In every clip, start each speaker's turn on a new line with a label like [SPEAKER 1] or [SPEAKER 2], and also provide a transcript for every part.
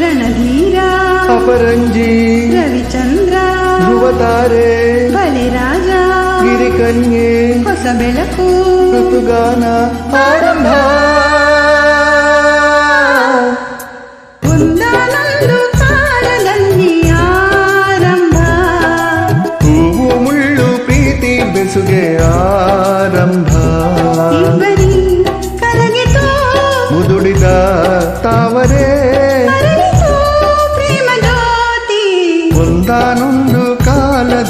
[SPEAKER 1] ರಣಧೀರ
[SPEAKER 2] ಅಪರಂಜಿ
[SPEAKER 1] ರವಿಚಂದ್ರ
[SPEAKER 2] ಧ್ರುವತಾರೆ
[SPEAKER 1] ಬಲಿರಾಜ
[SPEAKER 2] ಗಿರಿಕನ್ಯೆ
[SPEAKER 1] ಹೊಸ ಬೆಳಕು
[SPEAKER 2] ಋತುಗಾನ ಆರಂಭ
[SPEAKER 1] ಒಂದಾನೊಂದು ಕಾಲದಲ್ಲಿ ಆರಂಭ
[SPEAKER 2] ಹೂವು ಮುಳ್ಳು ಪ್ರೀತಿ ಬೆಸುಗೆ ಆರಂಭ
[SPEAKER 1] ಇಬ್ಬರಿ ಕರಗಿತು
[SPEAKER 2] ಮುದುಡಿದ ತಾವರೇ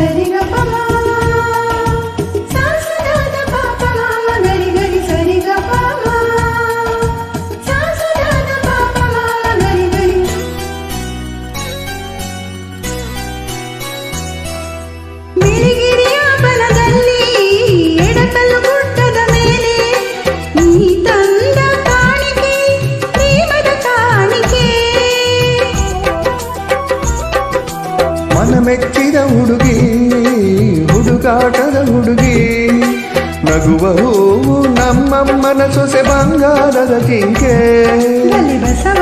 [SPEAKER 1] Teddy,
[SPEAKER 2] ಮನ ಮೆಚ್ಚಿದ ಹುಡುಗಿ ಹುಡುಗಾಟದ ಹುಡುಗಿ ನಗುವ ಹೂವು ನಮ್ಮಮ್ಮನ ಸೊಸೆ ಬಂಗಾರದ ಜಿಂಕೆ
[SPEAKER 1] ಬಲಿ ಬಸವ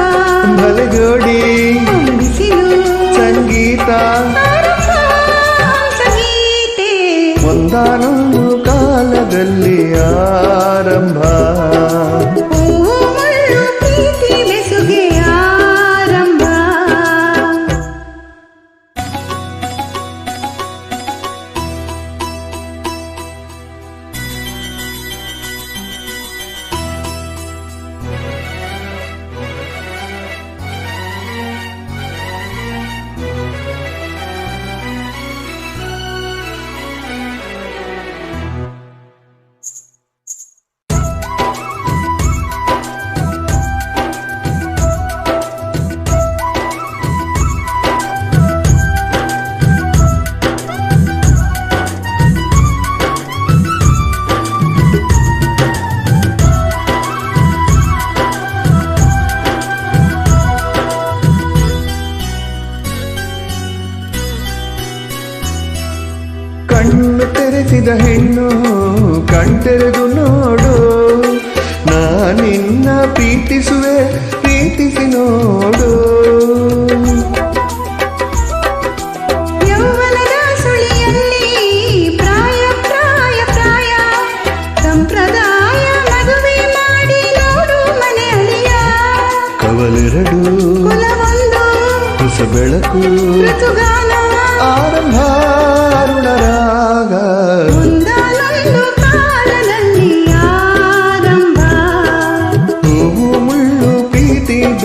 [SPEAKER 2] ಬಲೆ ಜೋಡಿ
[SPEAKER 1] ಬಿಸಿಲು
[SPEAKER 2] ಸಂಗೀತ
[SPEAKER 1] ಸಂಗೀತೆ
[SPEAKER 2] ಒಂದಾನೊಂದು ಕಾಲದಲ್ಲಿ ಆರಂಭ ಕಣ್ಣು ತೆರೆಸಿದ ಹೆಣ್ಣು ಕಣ್ತೆರೆದು ನೋಡು. ನಾನಿನ್ನ ಪ್ರೀತಿಸುವೆ ಪ್ರೀತಿಸಿ ನೋಡು. ಬೆಳಕು ಆರಂಭ.